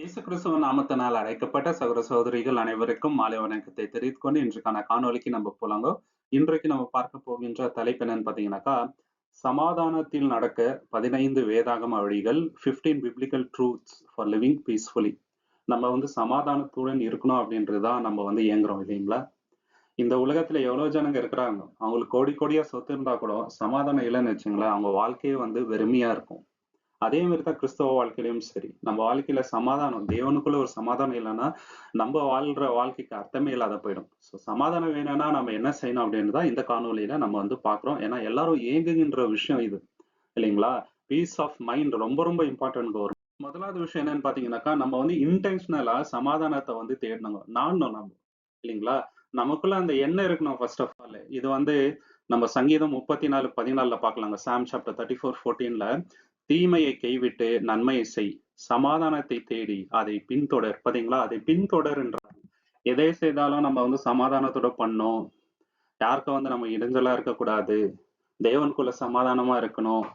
இயேசு கிறிஸ்துவ நாமத்தினால் அழைக்கப்பட்ட சகோதர சகோதரிகள் அனைவருக்கும் மாலை வணக்கத்தை தெரிவித்து கொண்டு இன்றைக்கான காணொலிக்கு நம்ம போலாங்க இன்றைக்கு நம்ம பார்க்க போகின்ற தலைப்பு என்னன்னு பார்த்தீங்கன்னாக்கா சமாதானத்தில் நடக்க பதினைந்து வேதாகம வழிகள் 15 biblical truths for living peacefully நம்ம வந்து சமாதானத்துடன் இருக்கணும் அப்படின்றது தான் நம்ம வந்து இயங்குறோம் இல்லைங்களா? இந்த உலகத்துல எவ்வளவு ஜனங்க இருக்கிறாங்க? அவங்களுக்கு கோடி கோடியா சொத்து இருந்தா கூட சமாதானம் இல்லைன்னு வச்சுங்களேன் அவங்க வாழ்க்கையே வந்து வெறுமையா இருக்கும். அதே மாதிரி தான் கிறிஸ்தவ வாழ்க்கையிலும் சரி. நம்ம வாழ்க்கையில சமாதானம் தேவனுக்குள்ள ஒரு சமாதானம் இல்லைன்னா நம்ம வாழ்ற வாழ்க்கைக்கு அர்த்தமே இல்லாத போயிடும். ஸோ சமாதானம் வேணும்னா நம்ம என்ன செய்யணும் அப்படின்னு தான் இந்த காணொலியில நம்ம வந்து பாக்குறோம் ஏன்னா எல்லாரும் ஏங்குகின்ற விஷயம் இது. இல்லைங்களா? பீஸ் ஆஃப் மைண்ட் ரொம்ப ரொம்ப இம்பார்ட்டன்ட் வரும் முதலாவது விஷயம் என்னன்னு பாத்தீங்கன்னாக்கா நம்ம வந்து இன்டென்ஷனலா சமாதானத்தை வந்து தேடணுங்க. நானும் நம்ம. இல்லைங்களா? நமக்குள்ள அந்த எண்ணம் இருக்கணும் ஃபர்ஸ்ட் ஆஃப் ஆல் இது வந்து நம்ம சங்கீதம் முப்பத்தி நாலு பதினாலுல பார்க்கலாங்க. சாம் சாப்டர் தேர்ட்டி ஃபோர் ஃபோர்டீன்ல தீமையை கைவிட்டு நன்மையை செய். சமாதானத்தை தேடி அதை பின்தொடர். பாத்தீங்களா? அதை பின்தொடர்ன்றாங்க. எதை செய்தாலும் நம்ம வந்து சமாதானத்தோட பண்ணோம். யாருக்கும் வந்து நம்ம இடைஞ்சலா இருக்கக்கூடாது. தேவனுக்குள்ள சமாதானமா இருக்கணும்.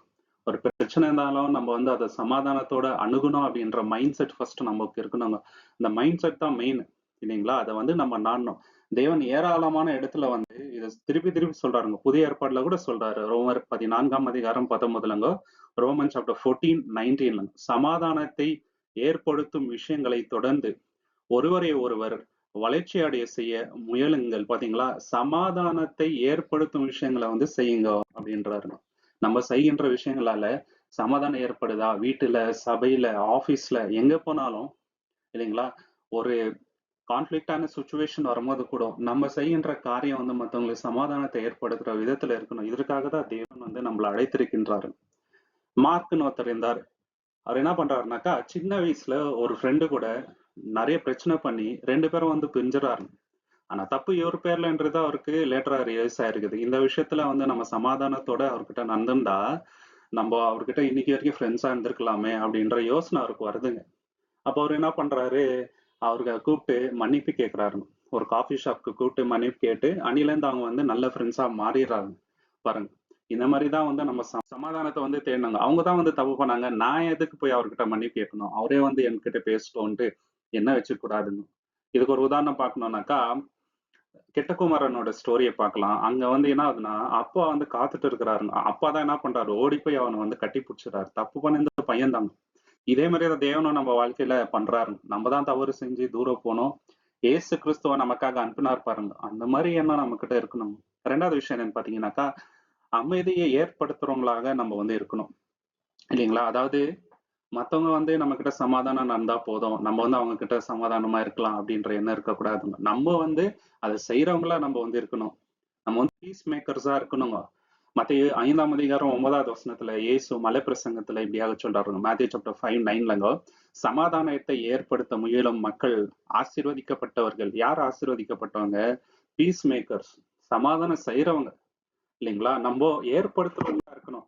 ஒரு பிரச்சனை இருந்தாலும் நம்ம வந்து அதை சமாதானத்தோட அணுகணும் அப்படின்ற மைண்ட் செட் ஃபர்ஸ்ட் நமக்கு இருக்கணுங்க இந்த மைண்ட் செட் தான் மெயின் இல்லைங்களா? அதை வந்து நம்ம நாடணும். தேவன் ஏராளமான இடத்துல வந்து இதை திருப்பி திருப்பி சொல்றாருங்க. புதிய ஏற்பாடுல கூட சொல்றாரு. ரோமர் பதினான்காம் அதிகாரம் பத்தொன்பதுலங்க ரோமன் சாப்டர் ஃபோர்டீன் நைன்டீன்ல சமாதானத்தை ஏற்படுத்தும் விஷயங்களை தொடர்ந்து ஒருவரை ஒருவர் வளர்ச்சி அடைய செய்ய முயலுங்கள். பாத்தீங்களா? சமாதானத்தை ஏற்படுத்தும் விஷயங்களை வந்து செய்யுங்க அப்படின்றாரு. நம்ம செய்கின்ற விஷயங்களால சமாதானம் ஏற்படுதா? வீட்டுல சபையில ஆபீஸ்ல எங்க போனாலும் இல்லைங்களா? ஒரு கான்ஃபிளிக்டான சுச்சுவேஷன் வரும்போது கூட நம்ம செய்கின்ற காரியம் வந்து மற்றவங்களுக்கு சமாதானத்தை ஏற்படுத்துகிற விதத்துல இருக்கணும். இதற்காக தான் தேவன் வந்து நம்மளை அழைத்திருக்கின்றாரு. மார்க்னு ஒருத்தர் இருந்தார். அவர் என்ன பண்றாருனாக்கா சின்ன வயசுல ஒரு ஃப்ரெண்டு கூட நிறைய பிரச்சனை பண்ணி ரெண்டு பேரும் வந்து பிரிஞ்சிடறாரு ஆனா தப்பு இவர் பேர்லன்றது அவருக்கு லேட்டரா ரியலைஸ் ஆயிருக்குது. இந்த விஷயத்துல வந்து நம்ம சமாதானத்தோட அவர்கிட்ட நடந்திருந்தா நம்ம அவர்கிட்ட இன்னைக்கு வரைக்கும் ஃப்ரெண்ட்ஸா இருந்திருக்கலாமே அப்படின்ற யோசனை அவருக்கு வருதுங்க. அப்ப அவர் என்ன பண்றாரு அவருக்கு கூப்பிட்டு மன்னிப்பு கேட்கிறாரு ஒரு காஃபி ஷாப்க்கு கூப்பிட்டு மன்னிப்பு கேட்டு அணிலேருந்து அவங்க வந்து நல்ல ஃப்ரெண்ட்ஸா மாறிடுறாங்க. பாருங்க. இந்த மாதிரி தான் வந்து நம்ம சமாதானத்தை வந்து தேடினாங்க. அவங்க தான் வந்து தப்பு பண்ணாங்க. நான் எதுக்கு போய் அவர்கிட்ட மன்னிப்பு கேட்கணும்? அவரே வந்து என்கிட்ட பேசிட்டோன்ட்டு என்ன வச்சுக்கூடாதுன்னு இதுக்கு ஒரு உதாரணம் பார்க்கணும்னாக்கா கெட்டகுமாரனோட ஸ்டோரியை பார்க்கலாம். அங்க வந்து என்ன ஆகுதுன்னா அப்பா வந்து காத்துட்டு இருக்கிறாருங்க அப்பா தான் என்ன பண்றாரு? ஓடி போய் அவனை வந்து கட்டி பிடிச்சிடறாரு. தப்பு பண்ண இந்த பையன் தாங்க இதே மாதிரி தான் தேவனும் நம்ம வாழ்க்கையில பண்றாரு. நம்ம தான் தவறு செஞ்சு தூரம் போனோம். ஏசு கிறிஸ்துவ நமக்காக அனுப்பினார் பாருங்க. அந்த மாதிரி எண்ணம் நம்ம கிட்ட இருக்கணும். ரெண்டாவது விஷயம் என்னன்னு பாத்தீங்கன்னாக்கா அமைதியை ஏற்படுத்துறவங்களாக நம்ம வந்து இருக்கணும். இல்லைங்களா? அதாவது மத்தவங்க வந்து நம்ம கிட்ட சமாதானம் நடந்தா போதும். நம்ம வந்து அவங்க கிட்ட சமாதானமா இருக்கலாம் அப்படின்ற எண்ணம் இருக்கக்கூடாது. நம்ம வந்து அதை செய்யறவங்களா நம்ம வந்து இருக்கணும். நம்ம வந்து பீஸ் மேக்கர்ஸா இருக்கணுங்க. மத்திய ஐந்தாம் அதிகாரம் ஒன்பதாவது வசனத்துல இயேசு மலை பிரசங்கத்துல இப்படியாக சொல்றாருங்க மேத்யூ சாப்டர் ஃபைவ் நைன்லங்க சமாதானத்தை ஏற்படுத்த முயலும் மக்கள் ஆசீர்வதிக்கப்பட்டவர்கள். யார் ஆசீர்வதிக்கப்பட்டவங்க? பீஸ் மேக்கர்ஸ் சமாதானம் செய்யறவங்க இல்லைங்களா? நம்ம ஏற்படுத்துறவங்களா இருக்கணும்.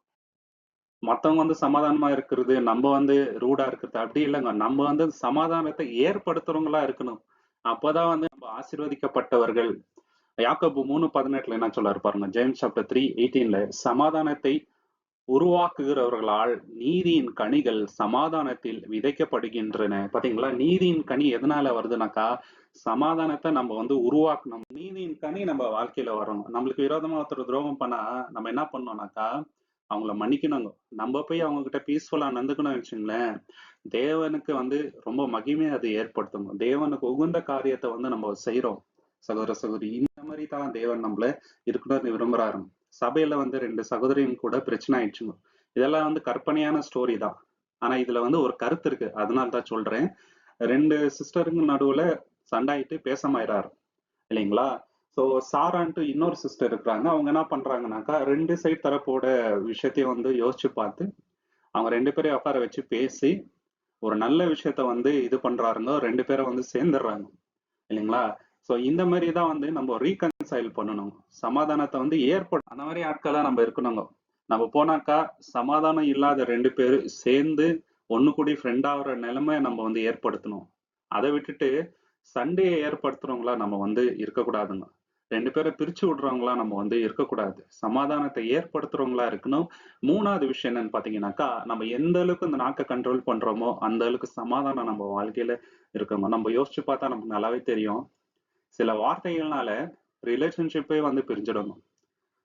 மத்தவங்க வந்து சமாதானமா இருக்கிறது நம்ம வந்து ரூடா இருக்கிறது அப்படி இல்லைங்க. நம்ம வந்து சமாதானத்தை ஏற்படுத்துறவங்களா இருக்கணும். அப்பதான் வந்து நம்ம ஆசீர்வதிக்கப்பட்டவர்கள். யாக்கப்பு மூணு பதினெட்டுல என்ன சொல்றாரு பாருங்க. ஜேம்ஸ் சாப்டர் த்ரீ எயிட்டீன்ல சமாதானத்தை உருவாக்குகிறவர்களால் நீதியின் கனிகள் சமாதானத்தில் விதைக்கப்படுகின்றன. பாத்தீங்களா? நீதியின் கனி எதனால வருதுனாக்கா சமாதானத்தை நம்ம வந்து உருவாக்கணும். நீதியின் கனி நம்ம வாழ்க்கையில வரணும் நம்மளுக்கு விரோதமா ஒருத்தர் துரோகம் பண்ணா நம்ம என்ன பண்ணோம்னாக்கா அவங்கள மன்னிக்கணுங்க. நம்ம போய் அவங்க கிட்ட பீஸ்ஃபுல்லா நடந்துக்கணும் வச்சுங்களேன் தேவனுக்கு வந்து ரொம்ப மகிமையை அது ஏற்படுத்தும் தேவனுக்கு உகந்த காரியத்தை வந்து நம்ம செய்யறோம் சகோதர சகோதரி இந்த மாதிரி தான் தேவன் நம்மள இருக்கணும்னு விரும்புறாரு சபையில வந்து ரெண்டு சகோதரியும் கூட பிரச்சனை ஆயிடுச்சுங்க. இதெல்லாம் வந்து கற்பனையான ஸ்டோரி தான். ஆனா இதுல வந்து ஒரு கருத்து இருக்கு. அதனால தான் சொல்றேன். ரெண்டு சிஸ்டருங்க நடுவுல சண்டாயிட்டு பேசமாயிறாரு. இல்லைங்களா? ஸோ சாரான்ட்டு இன்னொரு சிஸ்டர் இருக்கிறாங்க. அவங்க என்ன பண்றாங்கனாக்கா ரெண்டு சைட் தரப்போட விஷயத்தையும் வந்து யோசிச்சு பார்த்து அவங்க ரெண்டு பேரையும் உட்கார வச்சு பேசி ஒரு நல்ல விஷயத்த வந்து இது பண்றாருங்க. ரெண்டு பேரும் வந்து சேர்ந்துடுறாங்க. இல்லைங்களா? ஸோ இந்த மாதிரி தான் வந்து நம்ம ரீகன்சைல் பண்ணணும் சமாதானத்தை வந்து ஏற்படும் அந்த மாதிரி ஆட்களா நம்ம இருக்கணுங்க நம்ம போனாக்கா சமாதானம் இல்லாத ரெண்டு பேர் சேர்ந்து ஒன்று கூடி ஃப்ரெண்ட் ஆகிற நிலைமை நம்ம வந்து ஏற்படுத்தணும் அதை விட்டுட்டு சண்டையை ஏற்படுத்துறவங்களா நம்ம வந்து இருக்கக்கூடாதுங்க ரெண்டு பேரை பிரிச்சு விடுறவங்களா நம்ம வந்து இருக்கக்கூடாது. சமாதானத்தை ஏற்படுத்துறவங்களா இருக்கணும். மூணாவது விஷயம் என்னன்னு பார்த்தீங்கன்னாக்கா, நம்ம எந்த அளவுக்கு இந்த நாக்கை கண்ட்ரோல் பண்றோமோ, அந்த அளவுக்கு சமாதானம் நம்ம வாழ்க்கையில இருக்கணும் நம்ம யோசிச்சு பார்த்தா நமக்கு நல்லாவே தெரியும். சில வார்த்தைகள்னால ரிலேஷன்ஷிப்பே வந்து பிரிஞ்சிடணும்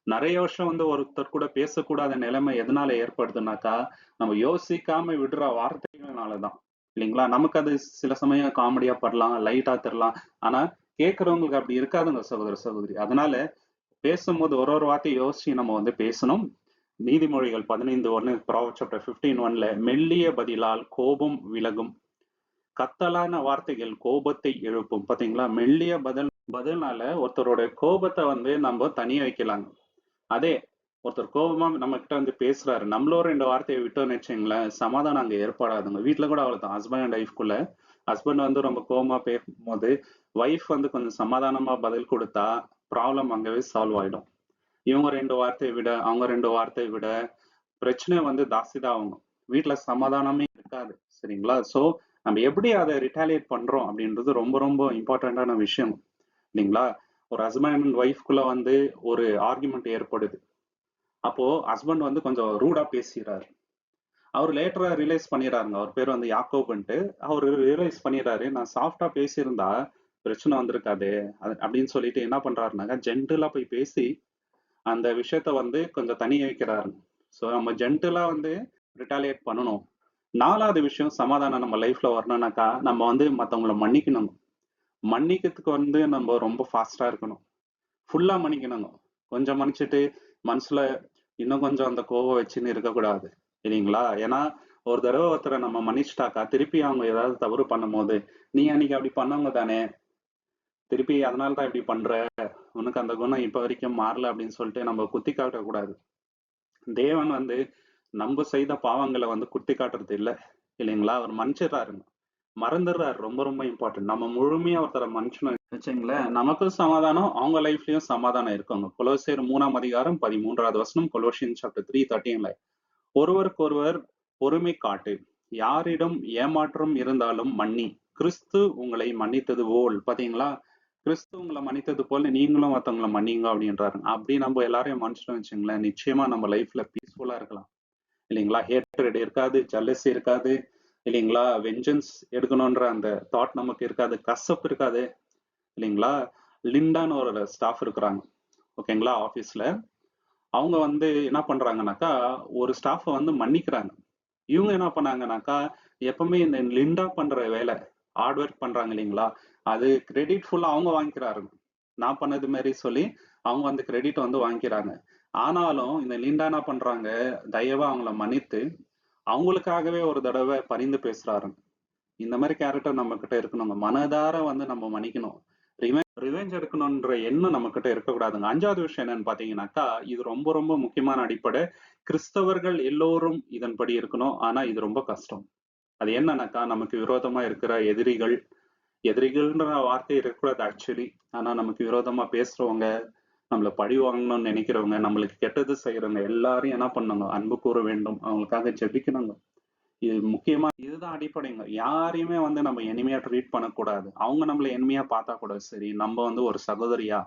நிறைய வருஷம் வந்து ஒருத்தர் கூட பேசக்கூடாத நிலைமை எதனால ஏற்படுதுனாக்கா, நம்ம யோசிக்காம விடுற வார்த்தைகள்னால தான். இல்லைங்களா? நமக்கு அது சில சமயம் காமெடியா படலாம், லைட்டா தரலாம் ஆனா கேட்கறவங்களுக்கு அப்படி இருக்காதுங்க சகோதர, சகோதரி. அதனால பேசும்போது ஒரு ஒரு வார்த்தையும் யோசிச்சு நம்ம வந்து பேசணும். நீதிமொழிகள் 15:1 ப்ராவர்ப்ஸ் சாப்டர் 15:1ல மெல்லிய பதிலால் கோபம் விலகும். கத்தலான வார்த்தைகள் கோபத்தை எழுப்பும். பாத்தீங்களா மெல்லிய பதில் பதில்னால ஒருத்தரோட கோபத்தை வந்து நம்ம தனிய வைக்கலாங்க. அதே ஒருத்தர் கோபமா நம்மகிட்ட வந்து பேசுறாரு. நம்மளோ ரெண்டு வார்த்தையை விட்டோம்னு வச்சுங்களேன் சமாதானம் அங்க ஏற்படாதுங்க. வீட்டுல கூட அவ்வளவுதான். ஹஸ்பண்ட் அண்ட் ஒய்ஃப்குள்ள ஹஸ்பண்ட் வந்து ரொம்ப கோபமா பேசும்போது, ஒய்ஃப் வந்து கொஞ்சம் சமாதானமா பதில் கொடுத்தா ப்ராப்ளம் அங்கவே சால்வ் ஆயிடும். இவங்க ரெண்டு வார்த்தையை விட, அவங்க ரெண்டு வார்த்தைய விட, பிரச்சனை வந்து ஜாஸ்தி தான் ஆகும். வீட்ல சமாதானமே இருக்காது. சரிங்களா? சோ, நம்ம எப்படி அதை ரிட்டாலியேட் பண்றோம் அப்படின்றது ரொம்ப ரொம்ப இம்பார்ட்டண்டான விஷயம். இல்லைங்களா? ஒரு ஹஸ்பண்ட் அண்ட் ஒய்ஃப்குள்ள வந்து ஒரு ஆர்குமெண்ட் ஏற்படுது. அப்போ ஹஸ்பண்ட் வந்து கொஞ்சம் ரூடா பேசிடுறாரு அவர் லேட்டரா ரியலைஸ் பண்ணிடுறாருங்க அவர் பேர் வந்து யாக்கோபன்ட்டு அவர் ரியலைஸ் பண்ணிடுறாரு நான் சாஃப்ட்டா பேசியிருந்தா பிரச்சனை வந்திருக்காதே. அப்படின்னு சொல்லிட்டு என்ன பண்றாருனாக்கா, ஜென்டிலா போய் பேசி, அந்த விஷயத்த வந்து கொஞ்சம் தணிய வைக்கிறாரு. ஸோ நம்ம ஜென்டிலா வந்து ரிட்டாலியேட் பண்ணணும். நாலாவது விஷயம் சமாதானம் நம்ம லைஃப்ல வரணும்னாக்கா, நம்ம வந்து மத்தவங்கள மன்னிக்கணும். மன்னிக்கிறதுக்கு வந்து நம்ம ரொம்ப ஃபாஸ்டா இருக்கணும். ஃபுல்லா மன்னிக்கணுங்க. கொஞ்சம் மன்னிச்சுட்டு, மனசுல இன்னும் கொஞ்சம் அந்த கோவம் வச்சுன்னு இருக்கக்கூடாது. இல்லைங்களா? ஏன்னா, ஒரு தடவை ஒருத்தரை நம்ம மன்னிச்சுட்டாக்கா, திருப்பி அவங்க ஏதாவது தவறு பண்ணும்போது, "நீ அன்னைக்கு அப்படி பண்ணவங்க தானே! திருப்பி அதனால தான் இப்படி பண்ற. உனக்கு அந்த குணம் இப்ப வரைக்கும் மாறல." அப்படின்னு சொல்லிட்டு நம்ம குத்தி காட்டக்கூடாது. தேவன் வந்து நம்ம செய்த பாவங்களை வந்து குத்தி காட்டுறது இல்ல. இல்லைங்களா? அவர் மன்னிச்சிடுறாருங்க. மறந்துடுறாரு. ரொம்ப ரொம்ப இம்பார்ட்டன்ட். நம்ம முழுமையா ஒருத்தர மன்னிச்சோம்னு வச்சுங்களேன் நமக்கும் சமாதானம், அவங்க லைஃப்லயும் சமாதானம் இருக்காங்க கொலோசியர் மூணாம் அதிகாரம் 13வது வசனம், கொலோசியன் சாப்டர் 3:13ல ஒருவருக்கொருவர் பொறுமை காட்டு. யாரிடம் ஏமாற்றம் இருந்தாலும் மன்னி. கிறிஸ்து உங்களை மன்னித்தது போல் பாத்தீங்களா கிறிஸ்து உங்களை மன்னித்தது போல நீங்களும் மற்றவங்களை மன்னிங்க அப்படின்றாரு. அப்படி நம்ம எல்லாரையும் மன்னிச்சிட்டோம்னு வச்சுங்களேன் நிச்சயமா நம்ம லைஃப்ல பீஸ்ஃபுல்லா இருக்கலாம். இல்லைங்களா? ஹேட்ரட் இருக்காது, ஜெலஸி இருக்காது. இல்லைங்களா? வெஞ்சன்ஸ் எடுக்கணுன்ற அந்த தாட் நமக்கு இருக்காது. கசப்பு இருக்காது. இல்லைங்களா? லிண்டான்னு ஒரு ஸ்டாஃப் இருக்கிறாங்க. ஓகேங்களா? ஆபீஸ்ல. அவங்க வந்து என்ன பண்றாங்கனாக்கா, ஒரு ஸ்டாஃபை வந்து மன்னிக்கிறாங்க. இவங்க என்ன பண்ணாங்கனாக்கா, எப்பவுமே இந்த லிண்டா பண்ற வேலை, ஹார்ட் ஒர்க் பண்றாங்க இல்லைங்களா? அது கிரெடிட் ஃபுல்லா அவங்க வாங்கிக்கிறாருங்க. நான் பண்ணது மாதிரி சொல்லி, அவங்க அந்த கிரெடிட் வந்து வாங்கிக்கிறாங்க. ஆனாலும் இந்த லிண்டா என்ன பண்றாங்க, தயவா அவங்கள மன்னித்து, அவங்களுக்காகவே ஒரு தடவை பரிந்து பேசுறாருங்க. இந்த மாதிரி கேரக்டர் நம்ம கிட்ட இருக்கணுங்க. மனதார வந்து நம்ம மன்னிக்கணும். ரிவெஞ்ச் எடுக்கணும்ன்ற எண்ணம் நம்மகிட்ட இருக்கக்கூடாதுங்க. அஞ்சாவது விஷயம் என்னன்னு பாத்தீங்கன்னாக்கா இது ரொம்ப ரொம்ப முக்கியமான அடிப்படை. கிறிஸ்தவர்கள் எல்லோரும் இதன்படி இருக்கணும். ஆனா இது ரொம்ப கஷ்டம். அது என்னன்னாக்கா, நமக்கு விரோதமா இருக்கிற எதிரிகள், எதிரிகள்ன்ற வார்த்தை இருக்கக்கூடாது ஆக்சுவலி. ஆனா நமக்கு விரோதமா பேசுறவங்க, நம்மள பழி வாங்கணும்னு நினைக்கிறவங்க, நம்மளுக்கு கெட்டது செய்யறவங்க எல்லாரையும் என்ன பண்ணணுங்க, அன்பு கூற வேண்டும். அவங்களுக்காக ஜெபிக்கணுங்க. இது முக்கியமா இதுதான் அடிப்படைங்க. யாரையுமே வந்து நம்ம எனிமையா ட்ரீட் பண்ணக்கூடாது. அவங்க நம்மள எனிமையா பார்த்தா கூட சரி, நம்ம வந்து ஒரு சகோதரியா,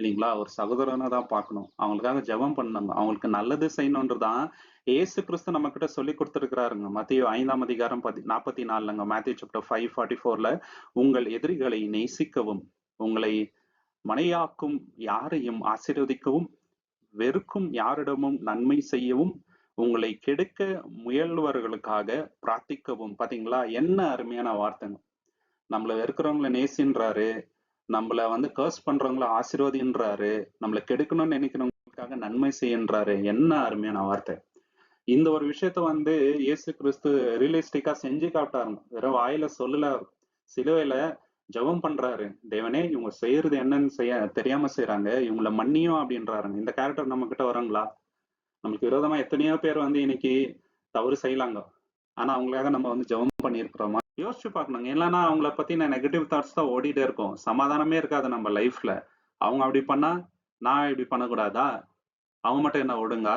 இல்லைங்களா? ஒரு சகோதரனா தான் பார்க்கணும். அவங்களுக்காக ஜெபம் பண்ணாங்க அவங்களுக்கு நல்லது செய்யணுன்றது தான் கிறிஸ்து கிறிஸ்து நம்மகிட்ட சொல்லிக் குடுத்திருக்கிறாருங்க. மத்தேயு 5ஆம் அதிகாரம் பதி 44ங்க. மேத்யூ சாப்டர் 5:44ல உங்கள் எதிரிகளை நேசிக்கவும், உங்களை மனையாக்கும் யாரையும் ஆசீர்வதிக்கவும், வெறுக்கும் யாரிடமும் நன்மை செய்யவும், உங்களை கெடுக்க முயல்வர்களுக்காக பிரார்த்திக்கவும். பார்த்தீங்களா? என்ன அருமையான வார்த்தைங்க. நம்மள வெறுக்கிறவங்கள நேசின்றாரு. நம்மள வந்து கர்ஸ் பண்றவங்கள ஆசீர்வதின்றாரு. நம்மள கெடுக்கணும்னு நினைக்கிறவங்களுக்காக நன்மை செய்யுன்றாரு. என்ன அருமையான வார்த்தை. இந்த ஒரு விஷயத்த வந்து இயேசு கிறிஸ்து ரியலிஸ்டிக்கா செஞ்சு காட்டாருங்க. வெறும் வாயில சொல்லல. சிலுவையில ஜெபம் பண்றாரு. தேவனே இவங்க செய்யறது என்னன்னு செய்ய தெரியாம செய்யறாங்க இவங்கள மன்னியும் அப்படின்றாருங்க. இந்த கேரக்டர் நம்ம கிட்ட வருங்களா? நமக்கு விரோதமா எத்தனையோ பேர் வந்து இன்னைக்கு தவறு செய்யலாங்க. ஆனா அவங்களாக நம்ம வந்து ஜெபம் பண்ணியிருக்கிறோமா? யோசிச்சு பார்க்கணுங்க. இல்லைன்னா அவங்கள பத்தி நான் நெகட்டிவ் தாட்ஸ் தான் ஓடிட்டே இருக்கும். சமாதானமே இருக்காது நம்ம லைஃப்ல. அவங்க அப்படி பண்ணா, நான் இப்படி பண்ணக்கூடாதா? அவங்க மட்டும் என்ன ஓடுங்க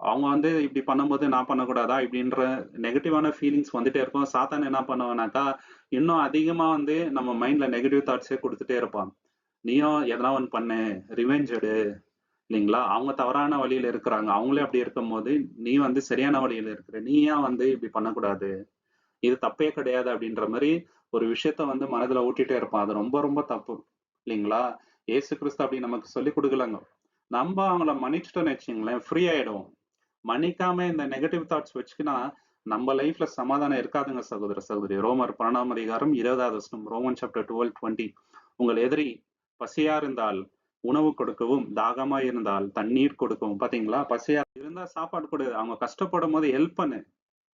அவங்க வந்து இப்படி பண்ணும்போது நான் பண்ணக்கூடாதா? இப்படின்ற நெகட்டிவான ஃபீலிங்ஸ் வந்துட்டே இருக்கும். சாத்தான் என்ன பண்ணுவானாக்கா, இன்னும் அதிகமா வந்து நம்ம மைண்ட்ல நெகட்டிவ் தாட்ஸே கொடுத்துட்டே இருப்பான். நீயும் எதனா ஒன்று பண்ணு ரிவெஞ்ச் எடு இல்லைங்களா அவங்க தவறான வழியில இருக்கிறாங்க அவங்களே அப்படி இருக்கும்போது நீ வந்து சரியான வழியில இருக்கிற நீ ஏன் வந்து இப்படி பண்ணக்கூடாது இது தப்பே கிடையாது அப்படின்ற மாதிரி ஒரு விஷயத்த வந்து மனதுல ஊட்டிட்டே இருப்பான் அது ரொம்ப ரொம்ப தப்பு இல்லைங்களா ஏசு கிறிஸ்து அப்படி நமக்கு சொல்லி கொடுக்கலங்க நம்ம அவங்கள மன்னிச்சிட்டோம்னு வச்சுங்களேன் ஃப்ரீ ஆயிடுவோம் மன்னிக்காம இந்த நெகட்டிவ் தாட்ஸ் வச்சுக்கினா நம்ம லைஃப்ல சமாதானம் இருக்காதுங்க சகோதர சகோதரி. ரோமர் பன்னெண்டாம் அதிகாரம் இருபதாவது வசனம் ரோமன் சாப்டர் டுவெல் டுவெண்ட்டி உங்கள் எதிரி பசியா இருந்தால் உணவு கொடுக்கவும் தாகமா இருந்தால் தண்ணீர் கொடுக்கவும். பாத்தீங்களா? பசியா இருந்தா சாப்பாடு கொடு. அவங்க கஷ்டப்படும் போது ஹெல்ப் பண்ணு.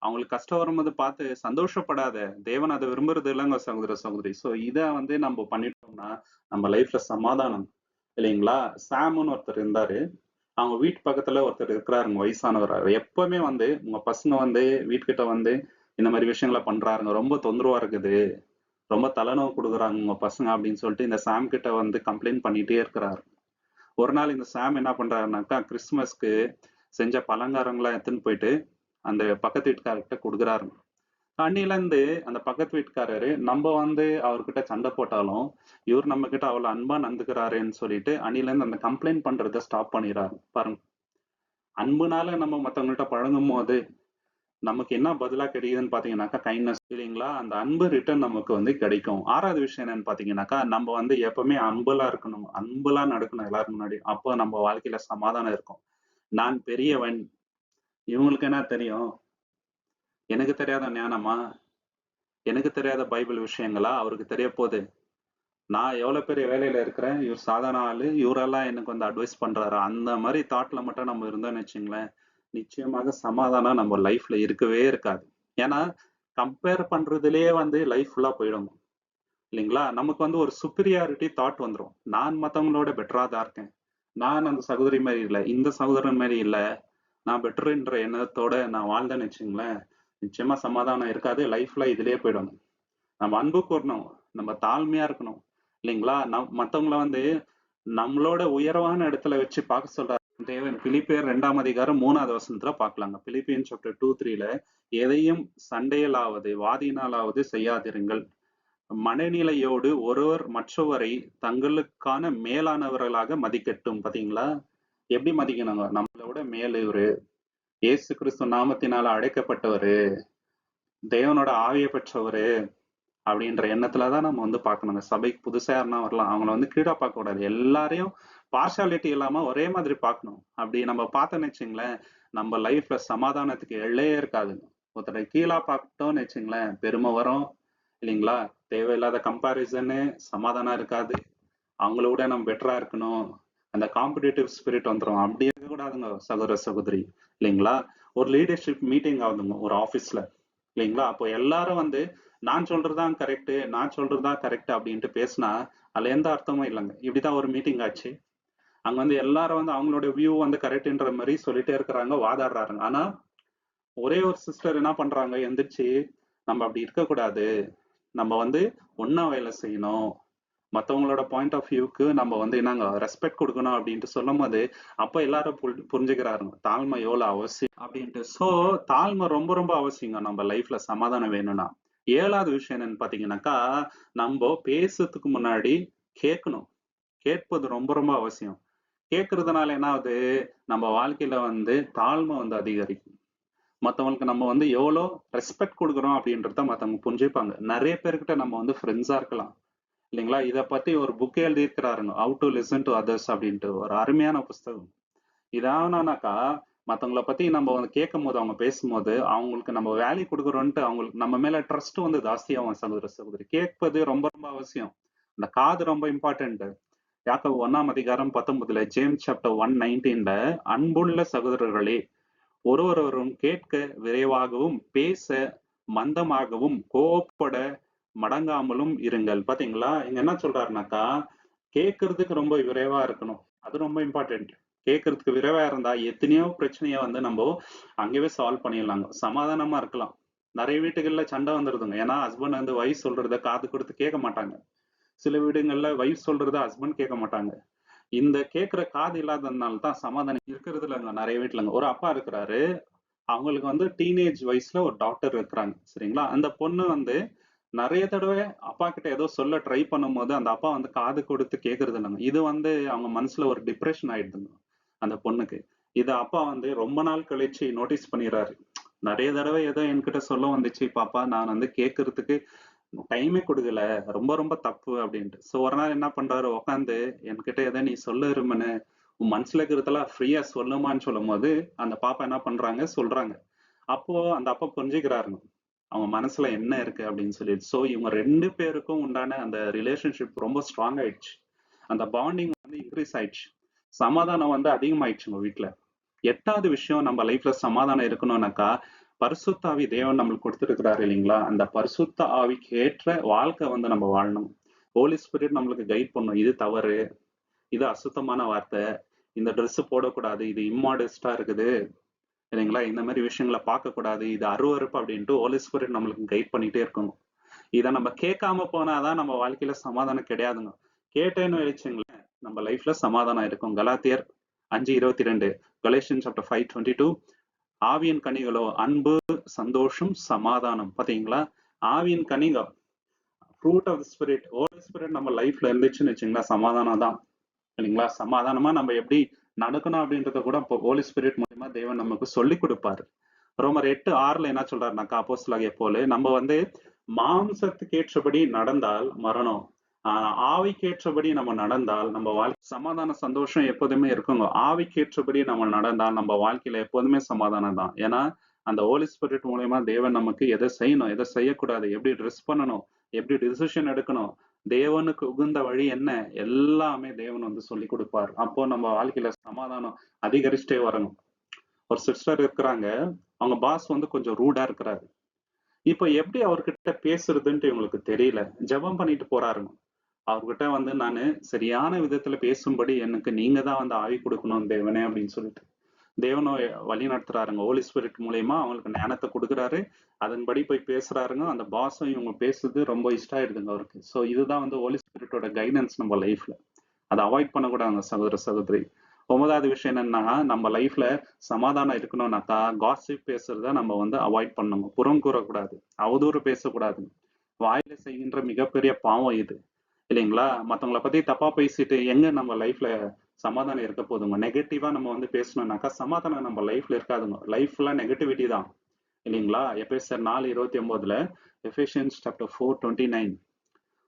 அவங்களுக்கு கஷ்டம் வரும்போது பார்த்து சந்தோஷப்படாத. தேவன் அதை விரும்புறது இல்லைங்க சகோதர சகோதரி. ஸோ இதை வந்து நம்ம பண்ணிட்டோம்னா நம்ம லைஃப்ல சமாதானம். இல்லைங்களா? சாமுன்னு ஒருத்தர் இருந்தாரு. அவங்க வீட்டு பக்கத்துல ஒருத்தர் இருக்கிறாருங்க வயசானவர். அவர் எப்பவுமே வந்து உங்க பசங்க வந்து வீட்டுக்கிட்ட வந்து இந்த மாதிரி விஷயங்களை பண்றாருங்க. ரொம்ப தொந்தரவா இருக்குது. ரொம்ப தலைநோவு கொடுக்குறாங்க உங்க பசங்க அப்படின்னு சொல்லிட்டு இந்த சாம் கிட்ட வந்து கம்ப்ளைண்ட் பண்ணிட்டே இருக்கிறாரு. ஒரு நாள் இந்த சாம் என்ன பண்றாருனாக்கா கிறிஸ்துமஸ்க்கு செஞ்ச பலங்காரங்களாம் எடுத்துன்னு போயிட்டு அந்த பக்கத்து வீட்டுக்காரர்கிட்ட கொடுக்குறாரு அன்னிலேருந்து அந்த பக்கத்து வீட்டுக்காரரு நம்ம வந்து அவர்கிட்ட சண்டை போட்டாலும் இவர் நம்ம கிட்ட அவ்வளவு அன்பா நந்துக்கிறாருன்னு சொல்லிட்டு அன்னிலேருந்து அந்த கம்ப்ளைண்ட் பண்றத ஸ்டாப் பண்ணிடுறாரு. பாருங்க. அன்புனால நம்ம மத்தவங்கள்ட்ட பழகும் போது நமக்கு என்ன பதிலா கிடைக்குதுன்னு பாத்தீங்கன்னாக்கா கைண்ட்னஸ் இல்லைங்களா? அந்த அன்பு ரிட்டர்ன் நமக்கு வந்து கிடைக்கும். ஆறாவது விஷயம் என்னன்னு பாத்தீங்கன்னாக்கா நம்ம வந்து எப்பவுமே அன்புலா இருக்கணும். அன்புலா நடக்கணும் எல்லாரும் முன்னாடி. அப்போ நம்ம வாழ்க்கையில சமாதானம் இருக்கும். நான் பெரியவன். இவங்களுக்கு என்ன தெரியும்? எனக்கு தெரியாத ஞானமா? எனக்கு தெரியாத பைபிள் விஷயங்களா? அவருக்கு தெரிய போகுது. நான் எவ்வளோ பெரிய வேலையில் இருக்கிறேன்? இவர் சாதாரண ஆள். இவரெல்லாம் எனக்கு வந்து அட்வைஸ் பண்றாரு. அந்த மாதிரி தாட்டில் மட்டும் நம்ம இருந்தோம்னு வச்சுங்களேன் நிச்சயமாக சமாதானம் நம்ம லைஃப்ல இருக்கவே இருக்காது. ஏன்னா கம்பேர் பண்ணுறதுலேயே வந்து லைஃப் ஃபுல்லாக போயிடும். இல்லைங்களா? நமக்கு வந்து ஒரு சுப்பீரியாரிட்டி தாட் வந்துடும் நான் மற்றவங்களோட பெட்டரா தான் இருக்கேன். நான் அந்த சகோதரி மாதிரி இல்லை. இந்த சகோதரன் மாதிரி இல்லை. நான் பெட்டருன்ற எண்ணத்தோட நான் வாழ்ந்தேன்னு வச்சுங்களேன். நிச்சயமா சமாதானம் இருக்காது. லைஃப்ல இதுலயே போயிடும். நம்ம அன்பு கூறணும். நம்ம தாழ்மையா இருக்கணும். இல்லைங்களா? நம் மற்றவங்கள வந்து நம்மளோட உயர்வான இடத்துல வச்சு பார்க்க சொல்றாரு தேவன் பிலிப்பியர் ரெண்டாம் அதிகாரம் மூணாவது வசனத்துல பார்க்கலாங்க. பிலிப்பியன் சாப்டர் டூ த்ரீல எதையும் சண்டையிலாவது வாதியினாலாவது செய்யாதிருங்கள். மனநிலையோடு ஒருவர் மற்றவரை தங்களுக்கான மேலானவர்களாக மதிக்கட்டும். பாத்தீங்களா? எப்படி மதிக்கணுங்க? நம்மளோட மேலே ஒரு இயேசு கிறிஸ்து நாமத்தினால அழைக்கப்பட்டவரு தேவனோட ஆவிய பெற்றவரு அப்படின்ற எண்ணத்துலதான் நம்ம வந்து பார்க்கணுங்க சபைக்கு புதுசா இருந்தால் வரலாம் அவங்கள வந்து கீழே பார்க்க கூடாது. எல்லாரையும் பார்ஷாலிட்டி இல்லாம ஒரே மாதிரி பார்க்கணும். அப்படி நம்ம பார்த்தோன்னு வச்சுங்களேன் நம்ம லைஃப்ல சமாதானத்துக்கு எல்லையே இருக்காது. ஒருத்தரை கீழா பார்த்துட்டோம்னு வச்சுங்களேன் பெருமை வரும் இல்லைங்களா? தேவையில்லாத கம்பாரிசனு சமாதானம் இருக்காது. அவங்களோட நம்ம பெட்டரா இருக்கணும். அந்த காம்படிட்டிவ் ஸ்பிரிட் வந்துடும் அப்படி இருக்கக்கூடாதுங்க சகோதர சகோதரி. இல்லைங்களா? ஒரு லீடர்ஷிப் மீட்டிங் ஆகுதுங்க ஒரு ஆஃபீஸ்ல இல்லைங்களா? அப்போ எல்லாரும் வந்து நான் சொல்றதுதான் கரெக்டு நான் சொல்றதுதான் கரெக்ட் அப்படின்ட்டு பேசினா அதுல எந்த அர்த்தமும் இல்லைங்க. இப்படிதான் ஒரு மீட்டிங் ஆச்சு. அங்க வந்து எல்லாரும் வந்து அவங்களோட வியூ வந்து கரெக்ட்ன்ற மாதிரி சொல்லிட்டே இருக்கிறாங்க வாதாடுறாங்க ஆனா ஒரே ஒரு சிஸ்டர் என்ன பண்றாங்க? எந்திரிச்சு நம்ம அப்படி இருக்கக்கூடாது. நம்ம வந்து ஒன்னா வேலை செய்யணும். மற்றவங்களோட பாயிண்ட் ஆஃப் வியூக்கு நம்ம வந்து என்னங்க ரெஸ்பெக்ட் கொடுக்கணும் அப்படின்ட்டு சொல்லும் போது அப்போ எல்லாரும் புரி- புரிஞ்சுக்கிறாருங்க. தாழ்மை எவ்வளோ அவசியம் அப்படின்ட்டு. ஸோ தாழ்மை ரொம்ப ரொம்ப அவசியங்க நம்ம லைஃப்ல சமாதானம் வேணும்னா. ஏழாவது விஷயம் என்னன்னு பார்த்தீங்கன்னாக்கா நம்ம பேசுறதுக்கு முன்னாடி கேட்கணும். கேட்பது ரொம்ப ரொம்ப அவசியம். கேட்கறதுனால என்ன ஆகுது நம்ம வாழ்க்கையில வந்து தாழ்மை வந்து அதிகரிக்கும். மற்றவங்களுக்கு நம்ம வந்து எவ்வளோ ரெஸ்பெக்ட் கொடுக்குறோம் அப்படின்றத மற்றவங்க புரிஞ்சுப்பாங்க. நிறைய பேர்கிட்ட நம்ம வந்து ஃப்ரெண்ட்ஸாக இருக்கலாம். இல்லைங்களா? இதை பத்தி ஒரு book எழுதியிருக்கிறாருங்க how to listen to others அப்படின்ட்டு ஒரு அருமையான புஸ்தகம். இதானாக்கா மற்றவங்களை பத்தி நம்ம வந்து கேட்கும் போது அவங்க பேசும்போது அவங்களுக்கு நம்ம வேல்யூ கொடுக்குறோன்ட்டு அவங்களுக்கு நம்ம மேல ட்ரஸ்ட் வந்து ஜாஸ்தியாகும் சகோதர சகோதரி. கேட்பது ரொம்ப ரொம்ப அவசியம். இந்த காது ரொம்ப இம்பார்ட்டன்ட் யாக்க ஒன்னாம் அதிகாரம் பத்தொன்பதுல ஜேம்ஸ் சாப்டர் ஒன் நைன்டீன்ல அன்புள்ள சகோதரர்களே ஒருவரொருவரும் கேட்க விரைவாகவும் பேச மந்தமாகவும் கோவப்பட மடங்காமலும் இருங்கள். பாத்தீங்களா? இங்க என்ன சொல்றாருனாக்கா கேட்கறதுக்கு ரொம்ப விரைவா இருக்கணும். அது ரொம்ப இம்பார்ட்டன்ட் கேட்கறதுக்கு விரைவா இருந்தா எத்தனையோ பிரச்சனைய வந்து நம்ம அங்கேயே சால்வ் பண்ணிடலாங்க. சமாதானமா இருக்கலாம். நிறைய வீட்டுகள்ல சண்டை வந்துருதுங்க. ஏன்னா ஹஸ்பண்ட் வந்து ஒய்ஃப் சொல்றத காது கொடுத்து கேட்க மாட்டாங்க. சில வீடுங்கள்ல ஒய்ஃப் சொல்றத ஹஸ்பண்ட் கேட்க மாட்டாங்க. இந்த கேட்கிற காது இல்லாததுனால தான் சமாதானம் இருக்கிறது இல்லைங்க நிறைய வீட்டுலங்க. ஒரு அப்பா இருக்கிறாரு. அவங்களுக்கு வந்து டீனேஜ் வயசுல ஒரு டாக்டர் இருக்கிறாங்க. சரிங்களா? அந்த பொண்ணு வந்து நிறைய தடவை அப்பா கிட்ட ஏதோ சொல்ல ட்ரை பண்ணும்போது, அந்த அப்பா வந்து காது கொடுத்து கேட்கறது இல்லைங்க. இது வந்து அவங்க மனசுல ஒரு டிப்ரெஷன் ஆயிடுதுங்க, அந்த பொண்ணுக்கு. இது அப்பா வந்து ரொம்ப நாள் கழிச்சு நோட்டீஸ் பண்ணிடுறாரு. நிறைய தடவை ஏதோ என்கிட்ட சொல்ல வந்துச்சு பாப்பா, நான் வந்து கேட்கறதுக்கு டைமே கொடுக்கல. ரொம்ப ரொம்ப தப்பு அப்படின்ட்டு. ஸோ ஒரு நாள் என்ன பண்றாரு, உட்காந்து என்கிட்ட ஏதோ நீ சொல்ல உன் மனசுல இருக்கிறதெல்லாம் ஃப்ரீயா சொல்லுமான்னு சொல்லும்போது, அந்த பாப்பா என்ன பண்றாங்க, சொல்றாங்க. அப்போ அந்த அப்பா புரிஞ்சுக்கிறாருங்க. அவங்க மனசுல என்ன இருக்கு அப்படின்னு சொல்லிட்டு. ஸோ இவங்க ரெண்டு பேருக்கும் உண்டான அந்த ரிலேஷன்ஷிப் ரொம்ப ஸ்ட்ராங் ஆயிடுச்சு. அந்த பாண்டிங் வந்து இன்க்ரீஸ் ஆயிடுச்சு. சமாதானம் வந்து அதிகமாயிடுச்சு உங்க வீட்டுல எட்டாவது விஷயம் நம்ம லைஃப்ல சமாதானம் இருக்கணும்னாக்கா, பரிசுத்த ஆவி தேவன் நம்மளுக்கு கொடுத்துருக்கிறாரு இல்லைங்களா? அந்த பரிசுத்த ஆவிக்கு ஏற்ற வாழ்க்கை வந்து நம்ம வாழணும். ஹோலி ஸ்பிரிட் நம்மளுக்கு கைட் பண்ணும். இது தவறு. இது அசுத்தமான வார்த்தை. இந்த ட்ரெஸ் போடக்கூடாது. இது இம்மாடஸ்டா இருக்குது. இல்லைங்களா? இந்த மாதிரி விஷயங்கள பார்க்கக்கூடாது. இது அருவருப்பு அப்படின்ட்டு ஹோலி ஸ்பிரிட் நம்மளுக்கு கைட் பண்ணிட்டே இருக்கணும். இத நம்ம கேட்காம போனாதான் நம்ம வாழ்க்கையில சமாதானம் கிடையாதுங்க. கேட்டேன்னு வச்சுங்களேன், நம்ம லைஃப்ல சமாதானம் இருக்கும். கலாத்தியர் அஞ்சு இருபத்தி ரெண்டு கலேஷன் சாப்டர் 5:22 ஆவியின் கனிகளோ அன்பு, சந்தோஷம், சமாதானம். பார்த்தீங்களா? ஆவியின் கனிகள் fruit of spirit whole spirit நம்ம லைஃப்ல இருந்துச்சுன்னு வச்சுங்களா சமாதானம் தான். இல்லைங்களா? சமாதானமா நம்ம எப்படி நடக்கணும் அப்படின்றத கூட இப்போ ஹோலி ஸ்பிரிட் மூலியமா தேவன் நமக்கு சொல்லி குடுப்பாரு. ரோமர் 8:6ல என்ன சொல்றாருனாக்கா, அப்போஸ்லாகிய போல நம்ம வந்து மாம்சத்துக்கு ஏற்றபடி நடந்தால் மரணம். ஆவிக்கு ஆவிக்கேற்றபடி நம்ம நடந்தால் நம்ம வாழ்க்கை சமாதான சந்தோஷம் எப்போதுமே இருக்குங்க. ஆவிக்கேற்றபடி நம்ம நடந்தால் நம்ம வாழ்க்கையில எப்போதுமே சமாதானம் தான். ஏன்னா, அந்த ஹோலி ஸ்பிரிட் மூலியமா தேவன் நமக்கு எதை செய்யணும், எதை செய்யக்கூடாது, எப்படி ட்ரெஸ் பண்ணணும், எப்படி டிசிஷன் எடுக்கணும், தேவனுக்கு உகுந்த வழி என்ன, எல்லாமே தேவன் வந்து சொல்லிக் கொடுப்பார் அப்போ நம்ம வாழ்க்கையில சமாதானம் அதிகரிச்சுட்டே வரணும். ஒரு சிஸ்டர் இருக்கிறாங்க. அவங்க பாஸ் வந்து கொஞ்சம் ரூடா இருக்கிறாரு. இப்ப எப்படி அவர்கிட்ட பேசுறதுன்ட்டு இவங்களுக்கு தெரியல. ஜெபம் பண்ணிட்டு போறாருங்க. அவர்கிட்ட வந்து நான் சரியான விதத்துல பேசும்படி எனக்கு நீங்க தான் வந்து ஆவி கொடுக்கணும் தேவனே அப்படின்னு சொல்லிட்டு. தேவனோ வழி நடத்துறாருங்க. ஹோலி ஸ்பிரிட் மூலயமா அவங்களுக்கு ஞானத்தை கொடுக்குறாரு அதன்படி போய் பேசுறாருங்க. அந்த பாஸும் இவங்க பேசுறது ரொம்ப இஷ்டம் ஆயிடுதுங்க அவருக்கு. ஸோ இதுதான் வந்து ஹோலி ஸ்பிரிட்டோட கைடன்ஸ் நம்ம லைஃப்ல. அதை அவாய்ட் பண்ணக்கூடாதுங்க சகோதர, சகோதரி. ஒன்பதாவது விஷயம் என்னன்னா, நம்ம லைஃப்ல சமாதானம் இருக்கணும்னாக்கா, காசிப் பேசுறத நம்ம வந்து அவாய்ட் பண்ணணும். புறம் கூறக்கூடாது. அவதூறு பேசக்கூடாது. வாயில செய்கின்ற மிகப்பெரிய பாவம் இது. இல்லைங்களா? மற்றவங்களை பத்தி தப்பா பேசிட்டு எங்க நம்ம லைஃப்ல சமாதானம் இருக்க போதுங்க. நெகட்டிவா நம்ம வந்து பேசணும்னாக்கா, சமாதானம் நம்ம லைஃப்ல இருக்காதுங்க. லைஃப் நெகட்டிவிட்டி தான். இல்லைங்களா? எஃபேசர் நாலு இருபத்தி ஒன்பதுல எஃபேஷியன்ஸ் சாப்டர் 4:29